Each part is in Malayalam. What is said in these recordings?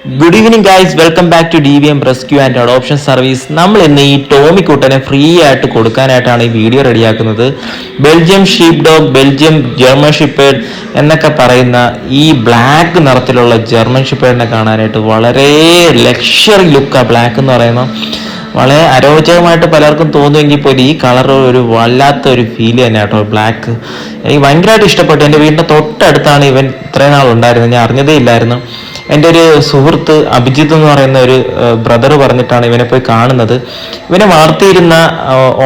Good evening guys welcome back to D V M rescue and adoption service നമ്മൾ ഇന്ന് ഈ ടോമി കുട്ടനെ ഫ്രീ ആയിട്ട് കൊടുക്കാനായിട്ടാണ് ഈ video റെഡിയാക്കുന്നത് Belgium sheep dog Belgium German shepherd എന്നൊക്കെ പറയുന്ന ഈ ബ്ലാക്ക് നിറത്തിലുള്ള ജർമ്മൻ ഷിപ്പേഡിനെ കാണാനായിട്ട് വളരെ ലക്ഷറി ലുക്കാണ് ബ്ലാക്ക് എന്ന് പറയുന്ന വളരെ അരോചകമായിട്ട് പലർക്കും തോന്നുമെങ്കിൽ പോലും ഈ കളർ ഒരു വല്ലാത്ത ഒരു ഫീൽ തന്നെ കേട്ടോ ബ്ലാക്ക് എനിക്ക് ഭയങ്കരമായിട്ട് ഇഷ്ടപ്പെട്ടു. എന്റെ വീടിന്റെ തൊട്ടടുത്താണ് ഇവൻ ഇത്രയും നാൾ ഉണ്ടായിരുന്നത് ഞാൻ അറിഞ്ഞതേ ഇല്ലായിരുന്നു. എന്റെ ഒരു സുഹൃത്ത് അഭിജിത്ത് എന്ന് പറയുന്ന ഒരു ബ്രദർ പറഞ്ഞിട്ടാണ് ഇവനെ പോയി കാണുന്നത്. ഇവനെ വളർത്തിയിരുന്ന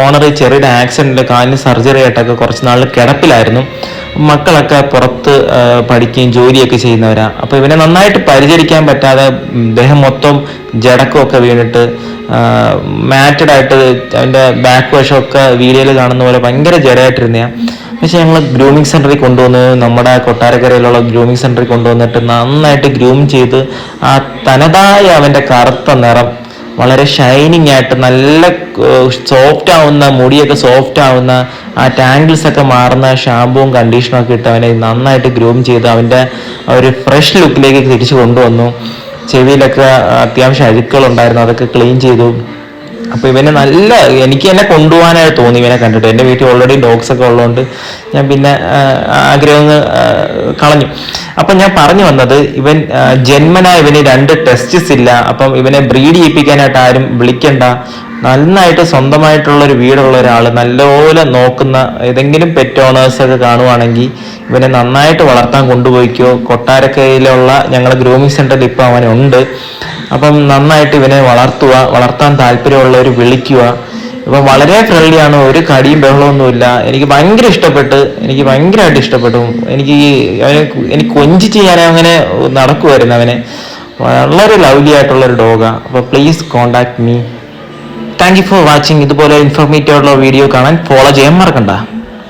ഓണർ ചെറിയൊരു ആക്സിഡന്റിൽ കാലിന് സർജറി ആയിട്ടൊക്കെ കുറച്ച് നാൾ കിടപ്പിലായിരുന്നു. മക്കളൊക്കെ പുറത്ത് പഠിക്കുകയും ജോലിയൊക്കെ ചെയ്യുന്നവരാ. അപ്പോൾ ഇവനെ നന്നായിട്ട് പരിചരിക്കാൻ പറ്റാതെ ദേഹം മൊത്തം ജടക്കമൊക്കെ വീണിട്ട് മാറ്റഡായിട്ട് അവന്റെ ബാക്ക് വശമൊക്കെ വീഡിയോയിൽ കാണുന്ന പോലെ ഭയങ്കര ജഡമായിട്ടിരുന്നയാ പക്ഷെ ഞങ്ങൾ ഗ്രൂമിങ് സെന്ററിൽ കൊണ്ടുവന്ന് നമ്മുടെ കൊട്ടാരക്കരയിലുള്ള ഗ്രൂമിങ് സെന്ററിൽ കൊണ്ടുവന്നിട്ട് നന്നായിട്ട് ഗ്രൂം ചെയ്ത് ആ തനതായ അവന്റെ കറുത്ത നിറം വളരെ ഷൈനിങ് ആയിട്ട് നല്ല സോഫ്റ്റ് ആവുന്ന മുടിയൊക്കെ സോഫ്റ്റ് ആവുന്ന ആ ടാങ്കിൾസ് ഒക്കെ മാറുന്ന ഷാമ്പുവും കണ്ടീഷനും ഒക്കെ ഇട്ട് അവനെ നന്നായിട്ട് ഗ്രൂം ചെയ്ത് അവന്റെ ഒരു ഫ്രഷ് ലുക്കിലേക്ക് തിരിച്ചു കൊണ്ടുവന്നു. ചെവിയിലൊക്കെ അത്യാവശ്യം അഴുക്കുകളുണ്ടായിരുന്നു അതൊക്കെ ക്ലീൻ ചെയ്തു. അപ്പൊ ഇവനെ നല്ല എനിക്ക് എന്നെ കൊണ്ടുപോകാനായിട്ട് തോന്നി ഇവനെ കണ്ടിട്ട്. എന്റെ വീട്ടിൽ ഓൾറെഡി ഡോഗ്സ് ഒക്കെ ഉള്ളതുകൊണ്ട് ഞാൻ പിന്നെ ആഗ്രഹം കളഞ്ഞു. അപ്പൊ ഞാൻ പറഞ്ഞു വന്നത് ഇവൻ ജന്മനായ ജന്മനാ ഇവന് രണ്ട് ടെസ്റ്റ്സ് ഇല്ല. അപ്പം ഇവനെ ബ്രീഡ് ചെയ്യിപ്പിക്കാനായിട്ട് ആരും വിളിക്കണ്ട. നന്നായിട്ട് സ്വന്തമായിട്ടുള്ള ഒരു വീടുള്ള ഒരാൾ നല്ലപോലെ നോക്കുന്ന ഏതെങ്കിലും പെറ്റ് ഓണേഴ്സ് ഒക്കെ കാണുവാണെങ്കിൽ ഇവനെ നന്നായിട്ട് വളർത്താൻ കൊണ്ടുപോയിക്കോ. കൊട്ടാരക്കരയിലുള്ള ഞങ്ങളുടെ ഗ്രൂമിങ് സെന്ററിൽ ഇപ്പം അവനുണ്ട്. അപ്പം നന്നായിട്ട് ഇവനെ വളർത്തുക വളർത്താൻ താല്പര്യമുള്ളവർ വിളിക്കുക. ഇപ്പം വളരെ ഫ്രണ്ട്ലി ആണ് ഒരു കടിയും ബഹളമൊന്നുമില്ല എനിക്ക് ഭയങ്കര ഇഷ്ടപ്പെട്ട് എനിക്ക് ഭയങ്കരമായിട്ട് ഇഷ്ടപ്പെട്ടു. എനിക്ക് അവനെ എനിക്ക് കൊഞ്ചിച്ച് ഞാൻ അങ്ങനെ നടക്കുമായിരുന്നു അവനെ. വളരെ ലവ്ലി ആയിട്ടുള്ള ഒരു ഡോഗാണ് അപ്പോൾ please contact me thank you for watching ഇതുപോലെ ഇൻഫോർമേറ്റീവ് ആയിട്ടുള്ള വീഡിയോ കാണാൻ ഫോളോ ചെയ്യാൻ മറക്കണ്ട.